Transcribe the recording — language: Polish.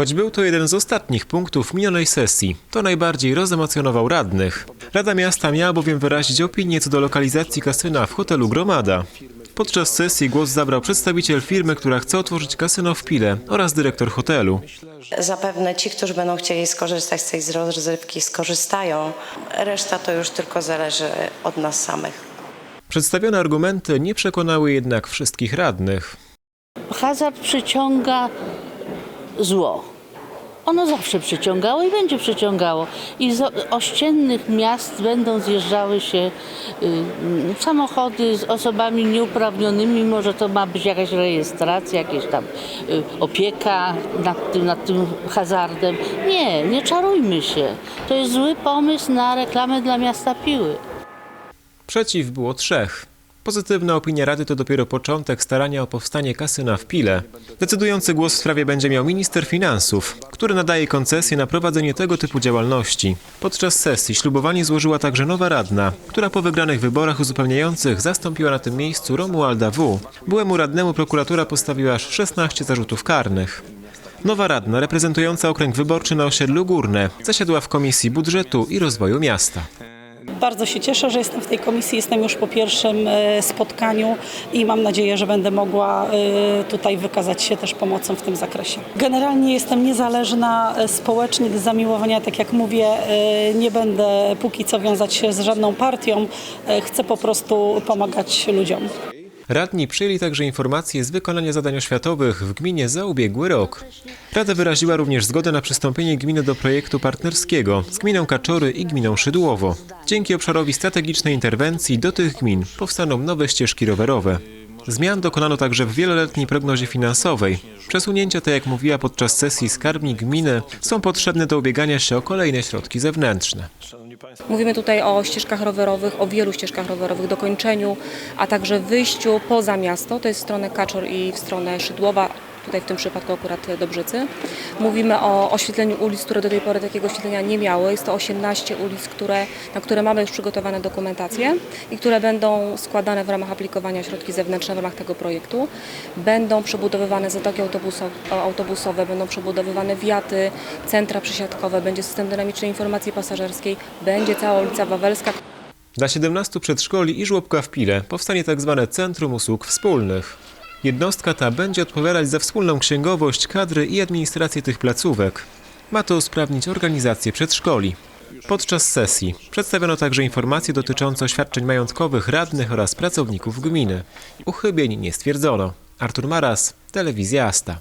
Choć był to jeden z ostatnich punktów minionej sesji, to najbardziej rozemocjonował radnych. Rada Miasta miała bowiem wyrazić opinię co do lokalizacji kasyna w hotelu Gromada. Podczas sesji głos zabrał przedstawiciel firmy, która chce otworzyć kasyno w Pile oraz dyrektor hotelu. Zapewne ci, którzy będą chcieli skorzystać z tej rozrywki, skorzystają. Reszta to już tylko zależy od nas samych. Przedstawione argumenty nie przekonały jednak wszystkich radnych. Hazard przyciąga zło. Ono zawsze przyciągało i będzie przyciągało. I z ościennych miast będą zjeżdżały się y, mm, samochody z osobami nieuprawnionymi. Mimo, że to ma być jakaś rejestracja, jakaś tam y, opieka nad tym, nad tym hazardem. Nie, nie czarujmy się. To jest zły pomysł na reklamę dla miasta Piły. Przeciw było trzech. Pozytywna opinia Rady to dopiero początek starania o powstanie kasyna w Pile. Decydujący głos w sprawie będzie miał minister finansów, który nadaje koncesję na prowadzenie tego typu działalności. Podczas sesji ślubowanie złożyła także nowa radna, która po wygranych wyborach uzupełniających zastąpiła na tym miejscu Romualda W. Byłemu radnemu prokuratura postawiła aż 16 zarzutów karnych. Nowa radna, reprezentująca okręg wyborczy na osiedlu Górne, zasiadła w Komisji Budżetu i Rozwoju Miasta. Bardzo się cieszę, że jestem w tej komisji. Jestem już po pierwszym e, spotkaniu i mam nadzieję, że będę mogła e, tutaj wykazać się też pomocą w tym zakresie. Generalnie jestem niezależna e, społecznik z zamiłowania, tak jak mówię, nie będę póki co wiązać się z żadną partią. Chcę po prostu pomagać ludziom. Radni przyjęli także informacje z wykonania zadań oświatowych w gminie za ubiegły rok. Rada wyraziła również zgodę na przystąpienie gminy do projektu partnerskiego z gminą Kaczory i gminą Szydłowo. Dzięki obszarowi strategicznej interwencji do tych gmin powstaną nowe ścieżki rowerowe. Zmian dokonano także w wieloletniej prognozie finansowej. Przesunięcia te, jak mówiła podczas sesji skarbnik gminy, są potrzebne do ubiegania się o kolejne środki zewnętrzne. Mówimy tutaj o ścieżkach rowerowych, o wielu ścieżkach rowerowych, dokończeniu, a także wyjściu poza miasto, to jest w stronę Kaczor i w stronę Szydłowa, tutaj w tym przypadku akurat Dobrzycy. Mówimy o oświetleniu ulic, które do tej pory takiego oświetlenia nie miały. Jest to 18 ulic, które, na które mamy już przygotowane dokumentacje i które będą składane w ramach aplikowania środki zewnętrzne w ramach tego projektu. Będą przebudowywane zatoki autobuso- autobusowe, będą przebudowywane wiaty, centra przysiadkowe, będzie system dynamicznej informacji pasażerskiej, będzie cała ulica Wawelska, Dla 17 przedszkoli i żłobka w Pile powstanie tzw. Centrum Usług Wspólnych. Jednostka ta będzie odpowiadać za wspólną księgowość, kadry i administrację tych placówek. Ma to usprawnić organizację przedszkoli. Podczas sesji przedstawiono także informacje dotyczące oświadczeń majątkowych radnych oraz pracowników gminy. Uchybień nie stwierdzono. Artur Maras, Telewizja Asta.